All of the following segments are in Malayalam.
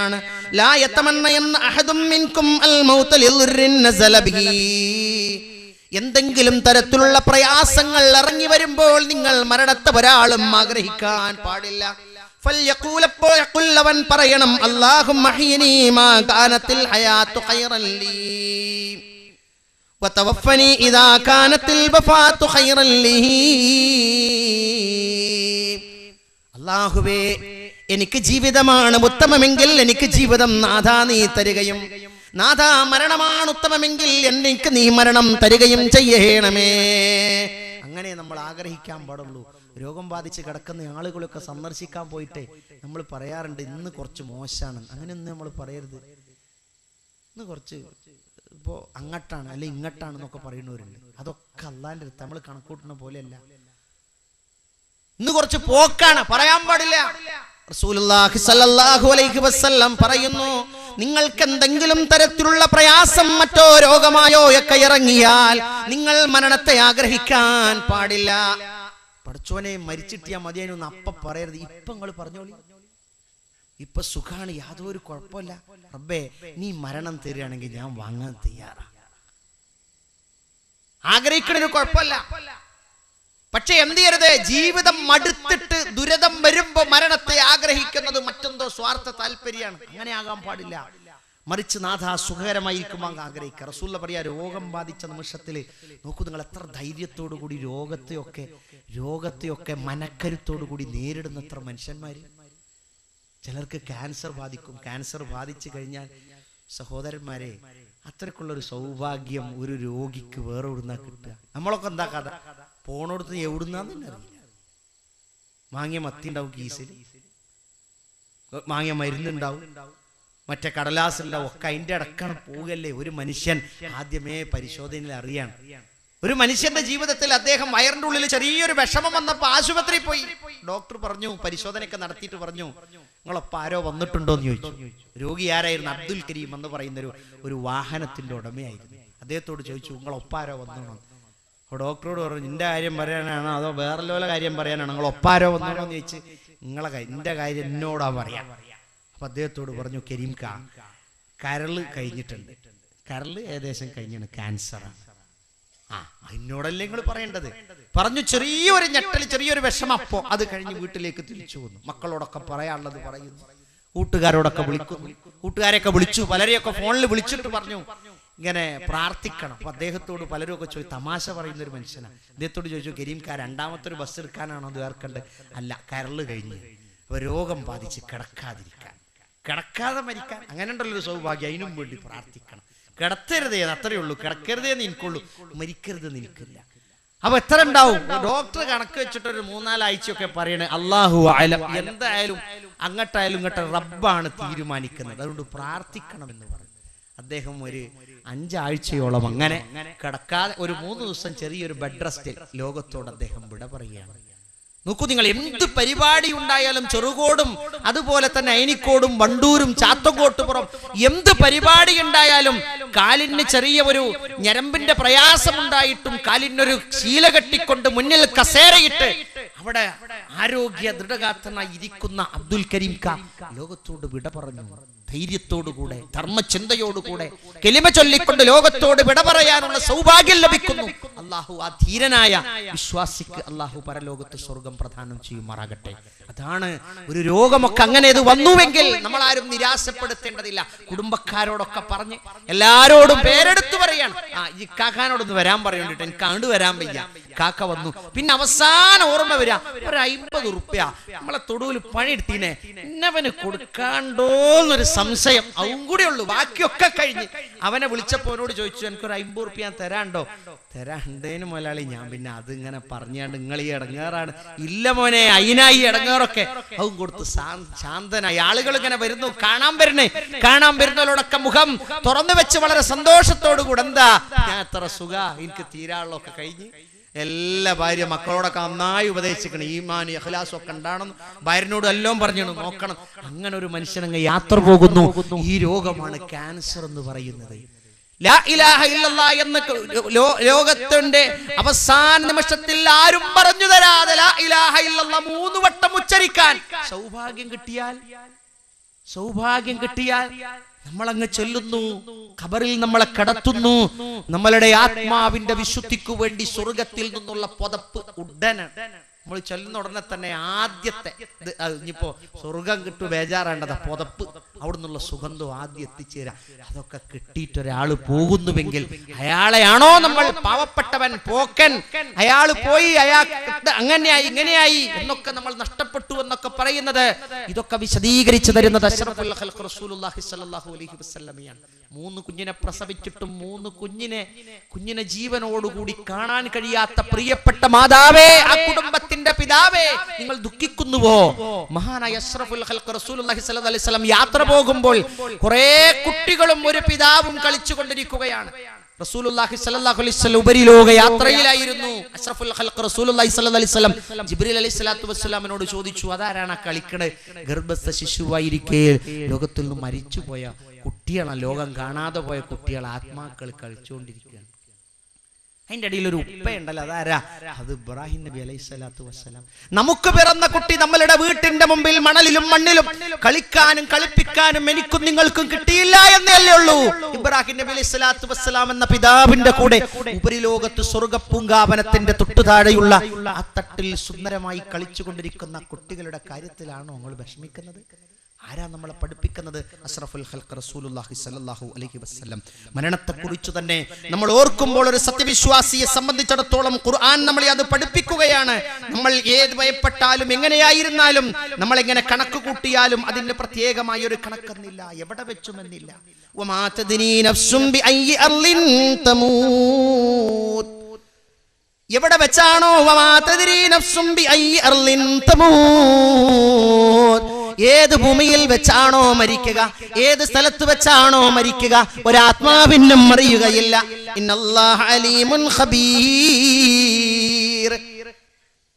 ആണ്. ലാ യതമന്നയന്ന അഹദും മിൻകും അൽ മൗത ലിർരിൻ നസല ബിഹി. എന്തെങ്കിലും തരത്തിലുള്ള പ്രയാസങ്ങൾ ഇറങ്ങി വരുമ്പോൾ നിങ്ങൾ മരണത്തെ ഒരാളും ആഗ്രഹിക്കാൻ പാടില്ല. ഫല്യഖൂലപ്പോഴക്കുള്ളവൻ പറയണം അല്ലാഹും മഹീനി മാ കാനത്തിൽ ഹയാത്തു ഖൈറൻ ലീ. വതവഫനി ഇദാ കാനത്തിൽ വഫാത്തു ഖൈറൻ ലീ. അല്ലാഹുവേ എനിക്ക് ജീവിതമാണ് ഉത്തമമെങ്കിൽ എനിക്ക് ജീവിതം നാഥ നീ തരികയും. നാഥ മരണമാണ് ഉത്തമമെങ്കിൽ എനിക്ക് നീ മരണം തരികയും ചെയ്യണമേ. അങ്ങനെ നമ്മൾ ആഗ്രഹിക്കാൻ പാടുള്ളൂ. രോഗം ബാധിച്ച് കിടക്കുന്ന ആളുകളൊക്കെ സന്ദർശിക്കാൻ പോയിട്ട് നമ്മൾ പറയാറുണ്ട് ഇന്ന് കുറച്ച് മോശമാണ് അങ്ങനെയൊന്നും നമ്മൾ പറയരുത്. ഇന്ന് കുറച്ച് ഇപ്പോ അങ്ങട്ടാണ് അല്ലെ ഇങ്ങട്ടാണ് എന്നൊക്കെ പറയുന്നവരുണ്ട്. അതൊക്കെ അല്ലാണ്ട് നമ്മൾ കണക്കൂട്ടുന്ന പോലെയല്ല. ഇന്ന് കുറച്ച് പോക്കാണ്. പറയാൻ പാടില്ല. പറയുന്നു നിങ്ങൾക്ക് എന്തെങ്കിലും തരത്തിലുള്ള പ്രയാസം മറ്റോ രോഗമായോ ഒക്കെ ഇറങ്ങിയാൽ നിങ്ങൾ മരണത്തെ ആഗ്രഹിക്കാൻ പാടില്ല. പഠിച്ചോനെ മരിച്ചിട്ടിയാ മതിയെന്ന് അപ്പ പറയരുത്. ഇപ്പൊ നിങ്ങൾ പറഞ്ഞോളി. ഇപ്പൊ സുഖാണ് യാതൊരു കുഴപ്പമില്ല. റബ്ബേ നീ മരണം തരികയാണെങ്കിൽ ഞാൻ വാങ്ങാൻ തയ്യാറാ. ആഗ്രഹിക്കണൊരു കുഴപ്പമില്ല. പക്ഷെ എന്ത് ചെയ്യരുത്? ജീവിതം മടുത്തിട്ട് ദുരിതം വരുമ്പോ മരണത്തെ ആഗ്രഹിക്കുന്നത് മറ്റെന്തോ സ്വാർത്ഥ താല്പര്യമാണ്. അങ്ങനെ ആകാൻ പാടില്ല. മറിച്ച് നാഥ സുഖകരമായിരിക്കുമ്പോൾ ആഗ്രഹിക്കുക. റസൂല്ല പറയാ രോഗം ബാധിച്ച നിമിഷത്തിൽ നോക്കൂ നിങ്ങൾ എത്ര ധൈര്യത്തോടു കൂടി രോഗത്തെയൊക്കെ രോഗത്തെയൊക്കെ മനക്കരുത്തോടു കൂടി നേരിടുന്ന എത്ര മനുഷ്യന്മാര്. ചിലർക്ക് ക്യാൻസർ ബാധിക്കും. ക്യാൻസർ ബാധിച്ചു കഴിഞ്ഞാൽ സഹോദരന്മാരെ അത്രക്കുള്ളൊരു സൗഭാഗ്യം ഒരു രോഗിക്ക് വേറെ എവിടുന്നാ കിട്ടുക? നമ്മളൊക്കെ എന്താ കഥ? പോണോടത്ത് എവിടുന്നാന്ന് തന്നെ അറിയില്ല മാങ്ങിയ മത്തി ഉണ്ടാവും കീസിൽ മാങ്ങിയ മരുന്നുണ്ടാവും. മറ്റേ കടലാസ് ഉണ്ടാവും ഒക്കെ അതിന്റെ അടക്കാണ് പോകല്ലേ? ഒരു മനുഷ്യൻ ആദ്യമേ പരിശോധനയിൽ അറിയാണ്. ഒരു മനുഷ്യന്റെ ജീവിതത്തിൽ അദ്ദേഹം വയറിന്റെ ഉള്ളിൽ ചെറിയൊരു വിഷമം വന്നപ്പോ ആശുപത്രി പോയി. ഡോക്ടർ പറഞ്ഞു പരിശോധനയൊക്കെ നടത്തിയിട്ട് പറഞ്ഞു നിങ്ങളൊപ്പം ആരോ വന്നിട്ടുണ്ടോ എന്ന് ചോദിച്ചു. രോഗി ആരായിരുന്നു? അബ്ദുൽ കരീം എന്ന് പറയുന്ന ഒരു ഒരു വാഹനത്തിന്റെ ഉടമയായിരുന്നു. അദ്ദേഹത്തോട് ചോദിച്ചു നിങ്ങളൊപ്പാരോ വന്നോ അപ്പോൾ ഡോക്ടറോട് പറഞ്ഞു നിന്റെ കാര്യം പറയാനാണോ അതോ വേറെ ലോല കാര്യം പറയാനാണോ? നിങ്ങൾ ഒപ്പാരോ വന്നോ എന്ന് ചോദിച്ച് നിങ്ങളെ എന്റെ കാര്യം എന്നോടാ പറയാം. അപ്പം അദ്ദേഹത്തോട് പറഞ്ഞു കരീം കാ കരൾ കഴിഞ്ഞിട്ടുണ്ട്. കരൾ ഏകദേശം കഴിഞ്ഞാണ് ക്യാൻസറാണ് ആ എന്നോടല്ലേ നിങ്ങൾ പറയേണ്ടത്? പറഞ്ഞു ചെറിയൊരു ഞെട്ടൽ ചെറിയൊരു വിഷമം അപ്പോൾ അത് കഴിഞ്ഞ് വീട്ടിലേക്ക് തിരിച്ചു വന്നു. മക്കളോടൊക്കെ പറയാനുള്ളത് പറയുന്നു. കൂട്ടുകാരോടൊക്കെ വിളിക്കുന്നു. കൂട്ടുകാരെയൊക്കെ വിളിച്ചു പലരെയൊക്കെ ഫോണിൽ വിളിച്ചിട്ട് പറഞ്ഞു ഇങ്ങനെ പ്രാർത്ഥിക്കണം. അപ്പൊ അദ്ദേഹത്തോട് പലരും ഒക്കെ ചോദിച്ചു തമാശ പറയുന്ന ഒരു മനുഷ്യനാണ് അദ്ദേഹത്തോട് ചോദിച്ചു കരീംകാ രണ്ടാമത്തെ ഒരു ബസ് എടുക്കാനാണോ അത് ഏർക്കേണ്ടത് അല്ല കരൾ കഴിഞ്ഞ്. അപ്പൊ രോഗം ബാധിച്ച് കിടക്കാതിരിക്കാൻ. കിടക്കാതെ മരിക്കാൻ. അങ്ങനെ ഉണ്ടല്ലോ ഒരു സൗഭാഗ്യം. അതിനും വേണ്ടി പ്രാർത്ഥിക്കണം. കിടത്തരുതേ അത്രയേ ഉള്ളൂ. കിടക്കരുതേ നിൽക്കുള്ളൂ മരിക്കരുത് നിൽക്കില്ല അപ്പൊ എത്ര ഉണ്ടാവും? ഡോക്ടർ കണക്ക് വെച്ചിട്ട് ഒരു മൂന്നാലാഴ്ചയൊക്കെ പറയണേ അള്ളാഹു ആയാലും എന്തായാലും അങ്ങോട്ടായാലും ഇങ്ങോട്ട് റബ്ബാണ് തീരുമാനിക്കുന്നത്. അതുകൊണ്ട് പ്രാർത്ഥിക്കണം എന്ന് പറഞ്ഞു. അദ്ദേഹം ഒരു അഞ്ചാഴ്ചയോളം അങ്ങനെ കിടക്കാതെ ഒരു മൂന്ന് ദിവസം ചെറിയൊരു ബെഡ് റെസ്റ്റിൽ ലോകത്തോട് അദ്ദേഹം വിട പറയുകയാണ്. നോക്കൂ നിങ്ങൾ എന്ത് പരിപാടി ഉണ്ടായാലും ചെറുകോടും അതുപോലെ തന്നെ അയനിക്കോടും വണ്ടൂരും ചാത്തങ്കോട്ടുപുറം എന്ത് പരിപാടി ഉണ്ടായാലും കാലിന് ചെറിയ ഒരു ഞരമ്പിന്റെ പ്രയാസമുണ്ടായിട്ടും കാലിനൊരു ശീല കെട്ടിക്കൊണ്ട് മുന്നിൽ കസേരയിട്ട് അവിടെ ആരോഗ്യ ദൃഢഗാത്രനായി ഇരിക്കുന്ന അബ്ദുൽ കരീം ലോകത്തോട് വിട പറഞ്ഞു. ധൈര്യത്തോടുകൂടെ ധർമ്മചിന്തയോടുകൂടെ കെലിമ ചൊല്ലിക്കൊണ്ട് ലോകത്തോട് വിട പറയാനുള്ള സൗഭാഗ്യം ലഭിക്കുന്നു. അള്ളാഹു ആ ധീരനായ വിശ്വാസിക്ക് അള്ളാഹു പരലോകത്ത് സ്വർഗം പ്രധാനം ചെയ്യുമാറാകട്ടെ. അതാണ് ഒരു രോഗമൊക്കെ അങ്ങനെ ഇത് വന്നുവെങ്കിൽ നമ്മൾ ആരും നിരാശപ്പെടുത്തേണ്ടതില്ല. കുടുംബക്കാരോടൊക്കെ പറഞ്ഞ് എല്ലാരോടും പേരെടുത്ത് പറയാണ്. ആ കാക്കാനോടൊന്ന് വരാൻ പറയണ്ടിട്ട് എനിക്ക് അങ്ങോട്ട് വരാൻ വയ്യ. കാക്ക വന്നു. പിന്നെ അവസാന ഓർമ്മ വരിക ഒരു അമ്പത് ഉറുപ്പ്യ. നമ്മളെ തൊടുവിൽ പണിയെടുത്തീനെ. ഇന്നവന് കൊടുക്കാണ്ടോന്നൊരു സംശയം. അതും കൂടെ ഉള്ളൂ. ബാക്കിയൊക്കെ കഴിഞ്ഞ്. അവനെ വിളിച്ചപ്പോ അവനോട് ചോദിച്ചു എനിക്കൊരു അമ്പത് ഉറുപ്പ്യ ഞാൻ തരാണ്ടോ? തരാണ്ടേന് മുതലാളി ഞാൻ പിന്നെ അതിങ്ങനെ പറഞ്ഞാണ്ട് നിങ്ങൾ ഈ ഇടങ്ങേറാണ്. ഇല്ല മോനെ അയിനായി ഇടങ്ങേറൊക്കെ. അതും കൊടുത്ത് ശാന്തനായി. ആളുകൾ ഇങ്ങനെ വരുന്നു. കാണാൻ വരണേ കാണാൻ വരുന്നവരോടൊക്കെ മുഖം തുറന്നു വെച്ച് വളരെ സന്തോഷത്തോടു കൂടെ എന്താ? ഞാൻ എത്ര സുഖ. എനിക്ക് തീരാളൊക്കെ കഴിഞ്ഞ്. എല്ലാ ഭാര്യ മക്കളോടൊക്കെ നന്നായി ഉപദേശിക്കണം. ഈമാൻ അഖലാസും ഒക്കെ ഉണ്ടാണെന്ന് ഭാര്യനോട് എല്ലാം പറഞ്ഞു നോക്കണം. അങ്ങനെ ഒരു മനുഷ്യനങ്ങ് യാത്ര പോകുന്നു. ഈ രോഗമാണ് ക്യാൻസർ എന്ന് പറയുന്നത്. എന്ന് ലോകത്തിന്റെ അവസാന നിമിഷത്തിൽ ആരും പറഞ്ഞു തരാതെ മൂന്ന് വട്ടം ഉച്ചരിക്കാൻ. സൗഭാഗ്യം കിട്ടിയാൽ? സൗഭാഗ്യം കിട്ടിയാൽ? നമ്മളങ്ങ് ചെല്ലുന്നു ഖബറിൽ നമ്മളെ കടത്തുന്നു നമ്മളുടെ ആത്മാവിന്റെ വിശുദ്ധിക്കു വേണ്ടി സ്വർഗത്തിൽ നിന്നുള്ള പുതപ്പ് ഉടനെ. നമ്മൾ ചെല്ലുന്ന ഉടനെ തന്നെ ആദ്യത്തെ ഇനിയിപ്പോ സ്വർഗം കിട്ടു ബേജാറേണ്ടതാ പുതപ്പ്. അവിടെ നിന്നുള്ള സുഗന്ധം ആദ്യം എത്തിച്ചേരാ. അതൊക്കെ കിട്ടിയിട്ട് ഒരാൾ പോകുന്നുവെങ്കിൽ അയാളെയാണോ നമ്മൾ പാവപ്പെട്ടവൻ പോക്കൻ? അയാൾ പോയി അയാൾ അങ്ങനെയായി ഇങ്ങനെയായി എന്നൊക്കെ നമ്മൾ നഷ്ടപ്പെട്ടു എന്നൊക്കെ പറയുന്നത്. ഇതൊക്കെ വിശദീകരിച്ചു തരുന്നത് അലൈഹി വസല്ലമയാണ്. മൂന്ന് കുഞ്ഞിനെ പ്രസവിച്ചിട്ടും മൂന്ന് കുഞ്ഞിനെ കുഞ്ഞിനെ ജീവനോടുകൂടി കാണാൻ കഴിയാത്ത പ്രിയപ്പെട്ട മാതാവേ ആ കുടുംബത്തിന്റെ പിതാവേ നിങ്ങൾ ദുഃഖിക്കുന്നുവോ? മഹാനായ അഷ്റഫുൽ റസൂലുള്ളാഹി സ്വല്ലല്ലാഹി അലൈഹി വസല്ലം യാത്ര പോകുമ്പോൾ കുറേ കുട്ടികളും ഒരു പിതാവും കളിച്ചുകൊണ്ടിരിക്കുകയാണ്. റസൂലുള്ളാഹി സ്വല്ലല്ലാഹു അലൈഹി വസല്ലം ഉപരിലോക യാത്രയിലായിരുന്നു. അഷ്റഫുൽ റസൂലുള്ളാഹി അലൈഹി വസല്ലം ജിബ്രീൽ അലൈഹി ചോദിച്ചു അതാരാണ് ആ ഗർഭസ്ഥ ശിശുവായിരിക്കേ ലോകത്തിൽ നിന്ന് മരിച്ചുപോയ കുട്ടികളാണ് ലോകം കാണാതെ പോയ കുട്ടികൾ ആത്മാക്കൾ കളിച്ചുകൊണ്ടിരിക്കുകയാണ് അതിന്റെ അടിയിൽ ഒരു ഉപ്പയുണ്ടല്ലോ അതാരാ? അത് ഇബ്രാഹിം നബി അലൈഹി സ്വലാത്തു വസ്സലാം. നമുക്ക് പിറന്ന കുട്ടി നമ്മളുടെ വീട്ടിന്റെ മുമ്പിൽ മണലിലും മണ്ണിലും കളിക്കാനും കളിപ്പിക്കാനും എനിക്കും നിങ്ങൾക്കും കിട്ടിയില്ല എന്നല്ലേ ഉള്ളൂ. ഇബ്രാഹിം നബി അലൈഹി സ്വലാത്തു വസ്സലാം എന്ന പിതാവിന്റെ കൂടെ ഉപരിലോകത്ത് സ്വർഗപ്പൂങ്കാവനത്തിന്റെ തൊട്ടുതാഴെയുള്ള ആ തട്ടിൽ സുന്ദരമായി കളിച്ചുകൊണ്ടിരിക്കുന്ന കുട്ടികളുടെ കാര്യത്തിലാണോ നമ്മൾ വിഷമിക്കുന്നത്? ആരാ നമ്മളെ പഠിപ്പിക്കുന്നത്? അഷ്റഫുൽ ഖൽഖ് റസൂലുള്ളാഹി സ്വല്ലല്ലാഹു അലൈഹി വസല്ലം. മരണത്തെ കുറിച്ച് തന്നെ നമ്മൾ ഓർക്കുമ്പോൾ ഒരു സത്യവിശ്വാസിയെ സംബന്ധിച്ചിടത്തോളം ഖുർആൻ നമ്മളെ അത് പഠിപ്പിക്കുകയാണ്. നമ്മൾ ഏത് ഭയപ്പെട്ടാലും എങ്ങനെയായിരുന്നാലും നമ്മൾ എങ്ങനെ കണക്ക് കൂട്ടിയാലും അതിന് പ്രത്യേകമായ ഒരു കണക്കെന്നില്ല. എവിടെ വെച്ചുമെന്നില്ല. എവിടെ വെച്ചാണോ? ഏത് ഭൂമിയിൽ വെച്ചാണോ മരിക്കുക? ഏത് സ്ഥലത്ത് വെച്ചാണോ മരിക്കുക? ഒരാത്മാവിനും ഖബീർ.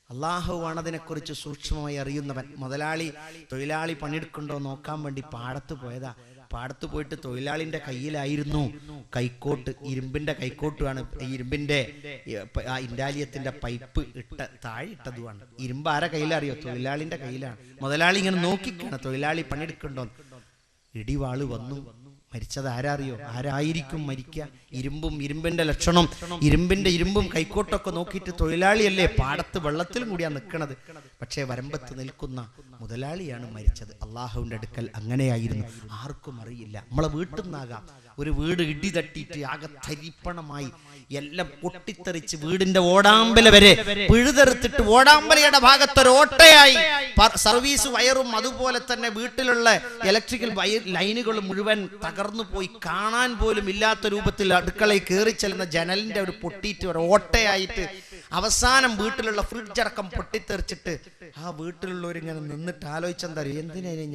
അള്ളാഹുവാണ് അതിനെക്കുറിച്ച് സൂക്ഷ്മമായി അറിയുന്നവൻ മുതലാളി തൊഴിലാളി പണിയെടുക്കുന്നുണ്ടോ നോക്കാൻ വേണ്ടി പാടത്ത് പോയതാ. പാടത്ത് പോയിട്ട് തൊഴിലാളിന്റെ കയ്യിലായിരുന്നു. കൈക്കോട്ട് ഇരുമ്പിന്റെ കൈക്കോട്ടുമാണ്. ഇരുമ്പിന്റെ ആ ഇൻഡാലിയത്തിന്റെ പൈപ്പ് ഇട്ട താഴെ ഇട്ടതുമാണ്. ഇരുമ്പ് ആരെ കയ്യിലറിയോ? തൊഴിലാളിന്റെ കയ്യിലാണ്. മുതലാളി ഇങ്ങനെ നോക്കിക്കാണ്. തൊഴിലാളി പണിയെടുക്കണ്ടോ ഇടിവാൾ വന്നു. മരിച്ചത് ആരാറിയോ ആരായിരിക്കും മരിക്കുക? ഇരുമ്പും ഇരുമ്പിന്റെ ലക്ഷണം ഇരുമ്പിന്റെ ഇരുമ്പും കൈക്കോട്ടൊക്കെ നോക്കിയിട്ട് തൊഴിലാളിയല്ലേ? പാടത്ത് വെള്ളത്തിലും കൂടിയാ നിൽക്കണത് പക്ഷേ വരമ്പത്ത് നിൽക്കുന്ന മുതലാളിയാണ് മരിച്ചത്. അള്ളാഹുവിന്റെ അടുക്കൽ അങ്ങനെയായിരുന്നു. ആർക്കും അറിയില്ല. നമ്മളെ വീട്ടിൽ നിന്നാകാം. ഒരു വീട് ഇടി തട്ടിയിട്ട് ആകെ തരിപ്പണമായി. എല്ലാം പൊട്ടിത്തെറിച്ച് വീടിന്റെ ഓടാമ്പല വരെ പിഴുതെറുത്തിട്ട് ഓടാമ്പലയുടെ ഭാഗത്തൊരു ഓട്ടയായി. സർവീസ് വയറും അതുപോലെ തന്നെ വീട്ടിലുള്ള ഇലക്ട്രിക്കൽ വയർ ലൈനുകൾ മുഴുവൻ തകർന്നു പോയി. കാണാൻ പോലും ഇല്ലാത്ത രൂപത്തിൽ അടുക്കളയിൽ കയറി ചെല്ലുന്ന ജനലിന്റെ ഒരു പൊട്ടിയിട്ട് ഒരു ഓട്ടയായിട്ട് അവസാനം വീട്ടിലുള്ള ഫ്രിഡ്ജ് അടക്കം പൊട്ടിത്തെറിച്ചിട്ട് ആ വീട്ടിലുള്ളവരിങ്ങനെ നിന്നിട്ട് ആലോചിച്ചെന്താ അറിയോ?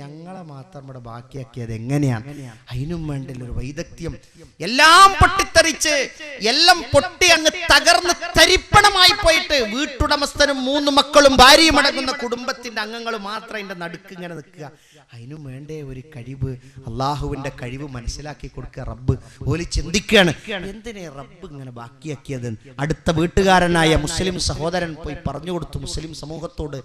ഞങ്ങളെ മാത്രം ഇവിടെ ബാക്കിയാക്കിയത്? എങ്ങനെയാണ്? അതിനും വേണ്ടില്ല ഒരു വൈദഗ്ധ്യം. എല്ലാം പൊട്ടിത്തെറിച്ച് എല്ലാം പൊട്ടി അങ്ങ് തകർന്ന് തരിപ്പണമായി പോയിട്ട് വീട്ടുടമസ്ഥനും മൂന്ന് മക്കളും ഭാര്യയും അടങ്ങുന്ന കുടുംബത്തിന്റെ അംഗങ്ങൾ മാത്രം അതിന്റെ നടുക്ക് ഇങ്ങനെ നിൽക്കുക. അതിനും വേണ്ടേ ഒരു കഴിവ് അള്ളാഹുവിന്റെ കഴിവ് മനസ്സിലാക്കി കൊടുക്കുക. റബ്ബ് ഓലി ചിന്തിക്കുകയാണ് എന്തിനെ റബ്ബ് ഇങ്ങനെ ബാക്കിയാക്കിയത്? അടുത്ത വീട്ടുകാരനായ മുസ്ലിം സഹോദരൻ പോയി പറഞ്ഞു കൊടുത്തു മുസ്ലിം സമൂഹത്തോട്.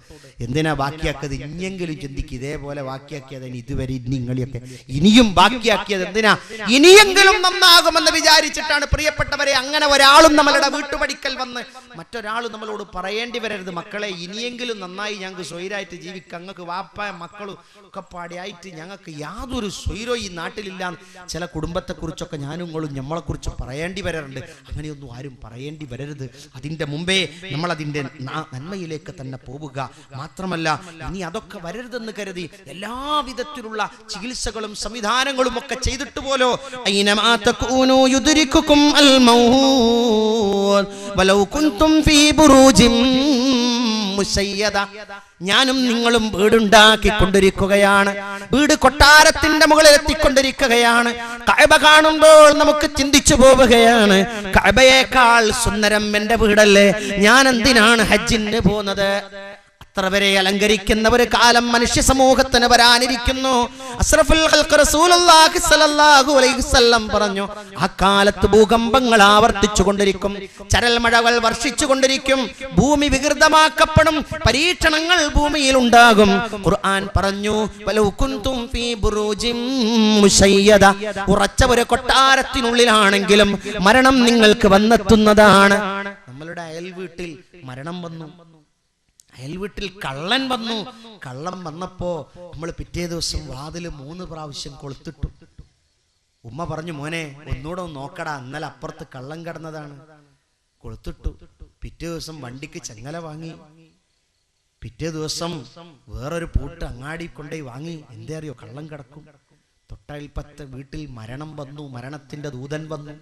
എന്തിനാ ബാക്കിയാക്കിയത്? ഇനിയെങ്കിലും ചിന്തിക്കുക ഇതേപോലെ ബാക്കിയാക്കിയത് ഇതുവരെ നിങ്ങളെയൊക്കെ. ഇനിയും ബാക്കിയാക്കിയത് എന്തിനാ? ഇനിയെങ്കിലും നന്നാകുമെന്ന് വിചാരിച്ചിട്ടാണ് പ്രിയപ്പെട്ടവരെ അങ്ങനെ ഒരാളും നമ്മളുടെ വീട്ടുപടിക്കൽ വന്ന് മറ്റൊരാൾ നമ്മളോട് പറയേണ്ടി വരരുത്. മക്കളെ ഇനിയെങ്കിലും നന്നായി ഞങ്ങൾക്ക് സ്വൈരായിട്ട് ജീവിക്കുക ഞങ്ങൾക്ക് വാപ്പ മക്കളും ഒക്കെ പാടിയായിട്ട് ഞങ്ങൾക്ക് യാതൊരു സ്വൈരോ ഈ നാട്ടിലില്ല ചില കുടുംബത്തെക്കുറിച്ചൊക്കെ ഞാനും നിങ്ങളും നമ്മളെക്കുറിച്ച് പറയേണ്ടി വരാറുണ്ട് അങ്ങനെയൊന്നും ആരും പറയേണ്ടി വരരുത്. അതിന്റെ മുമ്പേ നമ്മൾ അതിന്റെ നന്മയിലേക്ക് തന്നെ പോവുക. മാത്രമല്ല ഇനി അതൊക്കെ വരരുതെന്ന് കരുതി എല്ലാവിധത്തിലുള്ള ചികിത്സകളും സംവിധാനങ്ങളും ഒക്കെ ചെയ്തിട്ട് പോലോ? ഞാനും നിങ്ങളും വീടുണ്ടാക്കിക്കൊണ്ടിരിക്കുകയാണ്. വീട് കൊട്ടാരത്തിന്റെ മുകളിൽ എത്തിക്കൊണ്ടിരിക്കുകയാണ്. കഴബ കാണുമ്പോൾ നമുക്ക് ചിന്തിച്ചു പോവുകയാണ്. കഴബയേക്കാൾ സുന്ദരം എന്റെ വീടല്ലേ? ഞാൻ എന്തിനാണ് ഹജ്ജിന് പോകുന്നത്? അത്ര വരെ അലങ്കരിക്കുന്ന ഒരു കാലം മനുഷ്യ സമൂഹത്തിന് വരാനിരിക്കുന്നു. പറഞ്ഞു ആ കാലത്ത് ഭൂകമ്പങ്ങൾ ആവർത്തിച്ചു കൊണ്ടിരിക്കും ചരൽമഴകൾ വർഷിച്ചു കൊണ്ടിരിക്കും ഭൂമി വികൃതമാക്കപ്പെടും പരീക്ഷണങ്ങൾ ഭൂമിയിൽ ഉണ്ടാകും. ഖുർആൻ പറഞ്ഞു ഉറച്ച ഒരു കൊട്ടാരത്തിനുള്ളിലാണെങ്കിലും മരണം നിങ്ങൾക്ക് വന്നെത്തുന്നതാണ്. നമ്മളുടെ അയൽ വീട്ടിൽ മരണം വന്നു. അയൽ വീട്ടിൽ കള്ളൻ വന്നു. കള്ളം വന്നപ്പോ നമ്മൾ പിറ്റേ ദിവസം വാതിൽ മൂന്ന് പ്രാവശ്യം കൊളുത്തിട്ടു. ഉമ്മ പറഞ്ഞു മോനെ ഒന്നുകൂടെ ഒന്ന് നോക്കടാ ഇന്നലെ അപ്പുറത്ത് കള്ളം കിടന്നതാണ്. കൊളുത്തിട്ടു. പിറ്റേ ദിവസം വണ്ടിക്ക് ചെങ്ങല വാങ്ങി. പിറ്റേ ദിവസം വേറൊരു പൂട്ട് അങ്ങാടി കൊണ്ടുപോയി വാങ്ങി. എന്തേ അറിയോ കള്ളം കിടക്കും. തൊട്ടയിൽപ്പത്തെ വീട്ടിൽ മരണം വന്നു മരണത്തിന്റെ ദൂതൻ വന്നു.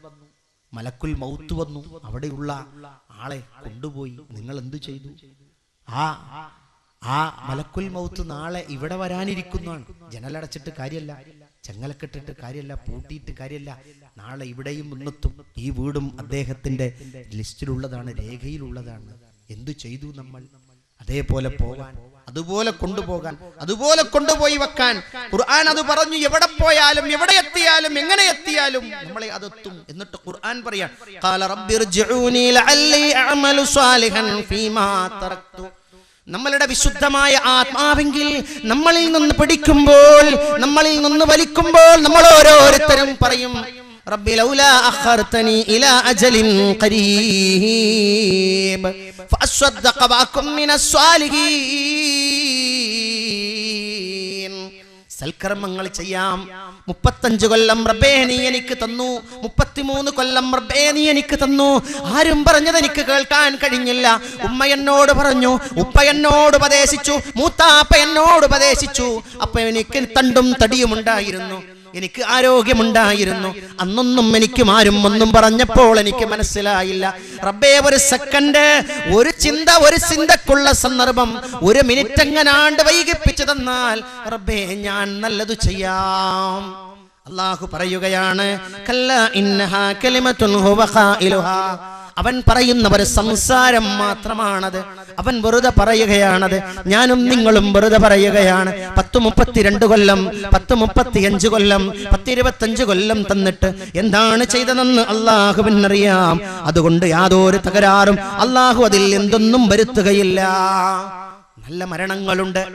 മലക്കുൽ മൗത്ത് വന്നു. അവിടെയുള്ള ആളെ കൊണ്ടുപോയി. നിങ്ങൾ എന്തു ചെയ്തു? ആ ആ മലക്കുൽ മൗത്ത് നാളെ ഇവിടെ വരാനിരിക്കുന്നതാണ്. ജനലടച്ചിട്ട് കാര്യമല്ല ചെങ്ങലക്കെട്ടിട്ട് കാര്യമല്ല പൂട്ടിയിട്ട് കാര്യമല്ല നാളെ ഇവിടെയും മുന്നെത്തും ഈ വീടും അദ്ദേഹത്തിന്റെ ലിസ്റ്റിലുള്ളതാണ് രേഖയിലുള്ളതാണ്. എന്തു ചെയ്തു നമ്മൾ? അതേപോലെ പോകാൻ അതുപോലെ കൊണ്ടുപോകാൻ അതുപോലെ കൊണ്ടുപോയി വെക്കാൻ. ഖുർആൻ അത് പറഞ്ഞു എവിടെ പോയാലും എവിടെ എത്തിയാലും എങ്ങനെ എത്തിയാലും നമ്മളെ അതെത്തും. എന്നിട്ട് ഖുർആൻ പറയാൻ നമ്മളുടെ വിശുദ്ധമായ ആത്മാവെങ്കിൽ നമ്മളിൽ നിന്ന് പിടിക്കുമ്പോൾ നമ്മളിൽ നിന്ന് വലിക്കുമ്പോൾ നമ്മൾ ഓരോരുത്തരും പറയും സൽക്കർമ്മങ്ങൾ ചെയ്യാം മുപ്പത്തഞ്ച് കൊല്ലം റബ്ബേ നീ എനിക്ക് തന്നു. മുപ്പത്തിമൂന്ന് കൊല്ലം റബ്ബേ നീ എനിക്ക് തന്നു. ആരും പറഞ്ഞത് എനിക്ക് കേൾക്കാൻ കഴിഞ്ഞില്ല. ഉമ്മ എന്നോട് പറഞ്ഞു ഉപ്പ എന്നോട് ഉപദേശിച്ചു മൂത്താപ്പ എന്നോട് ഉപദേശിച്ചു. അപ്പ എനിക്ക് തണ്ടും തടിയും ഉണ്ടായിരുന്നു. എനിക്ക് ആരോഗ്യമുണ്ടായിരുന്നു. അന്നൊന്നും എനിക്കും ആരും ഒന്നും പറഞ്ഞപ്പോൾ എനിക്ക് മനസ്സിലായില്ല. റബ്ബേ ഒരു സെക്കൻഡ് ഒരു ചിന്ത ഒരു ചിന്തക്കുള്ള സന്ദർഭം ഒരു മിനിറ്റ് എങ്ങനാണ്ട് വൈകിപ്പിച്ചു തന്നാൽ റബ്ബേ ഞാൻ നല്ലത് ചെയ്യാം. അള്ളാഹു പറയുകയാണ് കല്ല ഇന്നഹാ കലിമത്തുൻ ഹുവ ഖായിലുഹാ അവൻ പറയുന്ന ഒരു സംസാരം മാത്രമാണത്. അവൻ വെറുതെ പറയുകയാണത്. ഞാനും നിങ്ങളും വെറുതെ പറയുകയാണ്. പത്ത് മുപ്പത്തിരണ്ട് കൊല്ലം പത്ത് മുപ്പത്തിയഞ്ച് കൊല്ലം പത്തിരുപത്തഞ്ച് കൊല്ലം തന്നിട്ട് എന്താണ് ചെയ്തതെന്ന് അള്ളാഹുവിനറിയാം. അതുകൊണ്ട് യാതൊരു തകരാറും അള്ളാഹു അതിൽ എന്തൊന്നും വരുത്തുകയില്ല. നല്ല മരണങ്ങളുണ്ട്.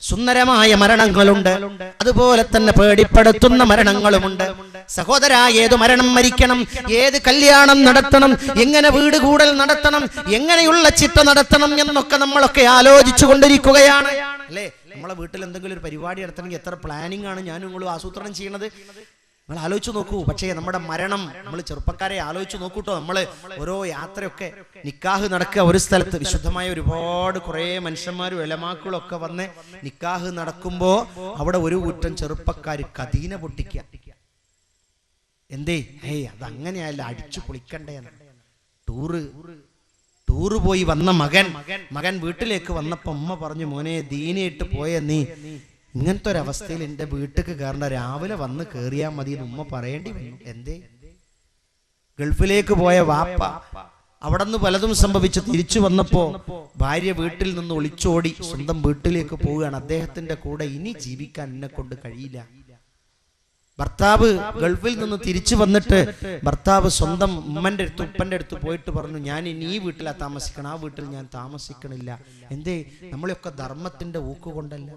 സുന്ദരമായ മരണങ്ങളുണ്ട്. അതുപോലെ തന്നെ പേടിപ്പെടുത്തുന്ന മരണങ്ങളുമുണ്ട്. സഹോദര ഏത് മരണം മരിക്കണം. ഏത് കല്യാണം നടത്തണം? എങ്ങനെ വീട് കൂടൽ നടത്തണം? എങ്ങനെയുള്ള ചിട്ട നടത്തണം എന്നൊക്കെ നമ്മളൊക്കെ ആലോചിച്ചു കൊണ്ടിരിക്കുകയാണ്. അല്ലേ? നമ്മളെ വീട്ടിൽ എന്തെങ്കിലും ഒരു പരിപാടി നടത്തണമെങ്കിൽ എത്ര പ്ലാനിങ് ആണ് ഞാനും നിങ്ങളും ആസൂത്രണം ചെയ്യണത്? നിങ്ങൾ ആലോചിച്ച് നോക്കൂ. പക്ഷേ നമ്മുടെ മരണം നമ്മൾ ചെറുപ്പക്കാരെ ആലോചിച്ച് നോക്കൂട്ടോ നമ്മൾ ഓരോ യാത്രയൊക്കെ നിക്കാഹ് നടക്കുക. ഒരു സ്ഥലത്ത് വിശുദ്ധമായ ഒരുപാട് കുറേ മനുഷ്യന്മാരും എലമാക്കളും ഒക്കെ വന്ന് നിക്കാഹ് നടക്കുമ്പോൾ അവിടെ ഒരു കൂറ്റം ചെറുപ്പക്കാർ കദീന പൊട്ടിക്കുക. എന്തേ? ഹേയ് അതങ്ങനെയല്ല അടിച്ചു പൊളിക്കണ്ടേ ടൂറ് ടൂറ് പോയി വന്ന മകൻ മകൻ വീട്ടിലേക്ക് വന്നപ്പോ അമ്മ പറഞ്ഞു മോനെ ദീനയിട്ട് പോയ നീ ഇങ്ങനത്തെ ഒരു അവസ്ഥയിൽ എന്റെ വീട്ടിലേക്ക് കയറേണ്ട. രാവിലെ വന്ന് കേറിയാ മതി എന്ന് ഉമ്മ പറയേണ്ടി വന്നു. എന്തേ? ഗൾഫിലേക്ക് പോയ വാപ്പ അവിടെ നിന്ന് പലതും സംഭവിച്ച്. തിരിച്ചു വന്നപ്പോ ഭാര്യ വീട്ടിൽ നിന്ന് ഒളിച്ചോടി സ്വന്തം വീട്ടിലേക്ക് പോവുകയാണ്. അദ്ദേഹത്തിന്റെ കൂടെ ഇനി ജീവിക്കാൻ എന്നെ കൊണ്ട് കഴിയില്ല. ഭർത്താവ് ഗൾഫിൽ നിന്ന് തിരിച്ചു വന്നിട്ട് ഭർത്താവ് സ്വന്തം ഉമ്മന്റെ അടുത്ത് ഉപ്പന്റെ അടുത്ത് പോയിട്ട് പറഞ്ഞു ഞാൻ ഇനി ഈ വീട്ടിലാ താമസിക്കണം ആ വീട്ടിൽ ഞാൻ താമസിക്കണില്ല. എന്തേ? നമ്മളെയൊക്കെ ധർമ്മത്തിന്റെ ഊക്ക് കൊണ്ടല്ല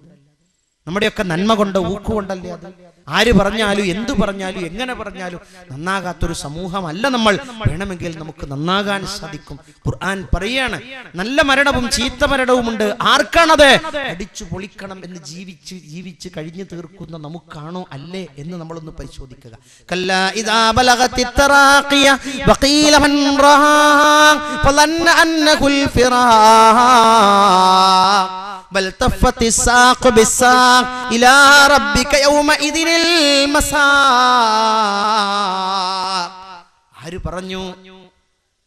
നമ്മുടെയൊക്കെ നന്മ കൊണ്ട് ഊക്കുകൊണ്ടല്ലേ അത്? ആര് പറഞ്ഞാലും എന്തു പറഞ്ഞാലും എങ്ങനെ പറഞ്ഞാലും നന്നാകാത്തൊരു സമൂഹമല്ല നമ്മൾ. വേണമെങ്കിൽ നമുക്ക് നന്നാകാൻ സാധിക്കും. ഖുർആൻ പറയാണ് നല്ല മരണവും ചീത്ത മരണവുമുണ്ട്. ആർക്കാണത്? അടിച്ചു പൊളിക്കണം എന്ന് ജീവിച്ച് ജീവിച്ച് കഴിഞ്ഞു തീർക്കുന്ന നമുക്കാണോ അല്ലേ എന്ന് നമ്മളൊന്ന് പരിശോധിക്കുക. കല്ല ബൽ തഫത്തി സാഖ് ബിസാഖ് ഇലാ റബ്ബിക യൗമ ഇദിനിൽ ആര് പറഞ്ഞു?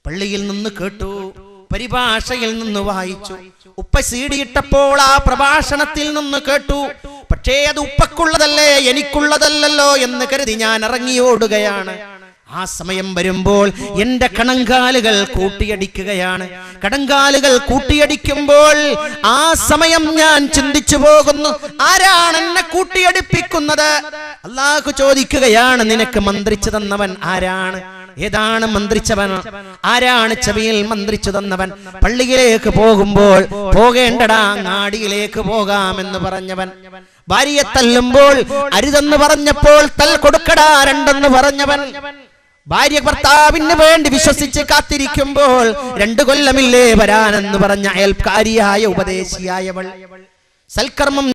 പള്ളിയിൽ നിന്ന് കേട്ടു പരിഭാഷയിൽ നിന്ന് വായിച്ചു. ഉപ്പ സീടിയിട്ടപ്പോൾ ആ പ്രഭാഷണത്തിൽ നിന്ന് കേട്ടു. പക്ഷേ അത് ഉപ്പക്കുള്ളതല്ലേ എനിക്കുള്ളതല്ലല്ലോ എന്ന് കരുതി ഞാൻ ഇറങ്ങിയോടുകയാണ് ആ സമയം വരുമ്പോൾ എന്റെ കണങ്കാലുകൾ കൂട്ടിയടിക്കുകയാണ്. കടങ്കാലുകൾ കൂട്ടിയടിക്കുമ്പോൾ ആ സമയം ഞാൻ ചിന്തിച്ചു പോകുന്നു. ആരാണ് എന്നെ കൂട്ടിയടിപ്പിക്കുന്നത്? അല്ലാഹു ചോദിക്കുകയാണ് നിനക്ക് മന്ത്രിച്ചു തന്നവൻ ആരാണ്? ഏതാണ് മന്ത്രിച്ചവൻ? ആരാണ് ചെവിയിൽ മന്ത്രിച്ചു തന്നവൻ? പള്ളിയിലേക്ക് പോകുമ്പോൾ പോകേണ്ടടാ നാടിയിലേക്ക് പോകാമെന്ന് പറഞ്ഞവൻ. ഭാര്യയെ തല്ലുമ്പോൾ അരുതെന്ന് പറഞ്ഞപ്പോൾ തൽ കൊടുക്കടാ രണ്ടെന്ന് പറഞ്ഞവൻ. ഭാര്യ ഭർത്താവിന് വേണ്ടി വിശ്വസിച്ച് കാത്തിരിക്കുമ്പോൾ രണ്ടു കൊല്ലമില്ലേ വരാനെന്ന് പറഞ്ഞ അയൽക്കാരിയായ ഉപദേശിയായവൾ സൽക്കർമ്മം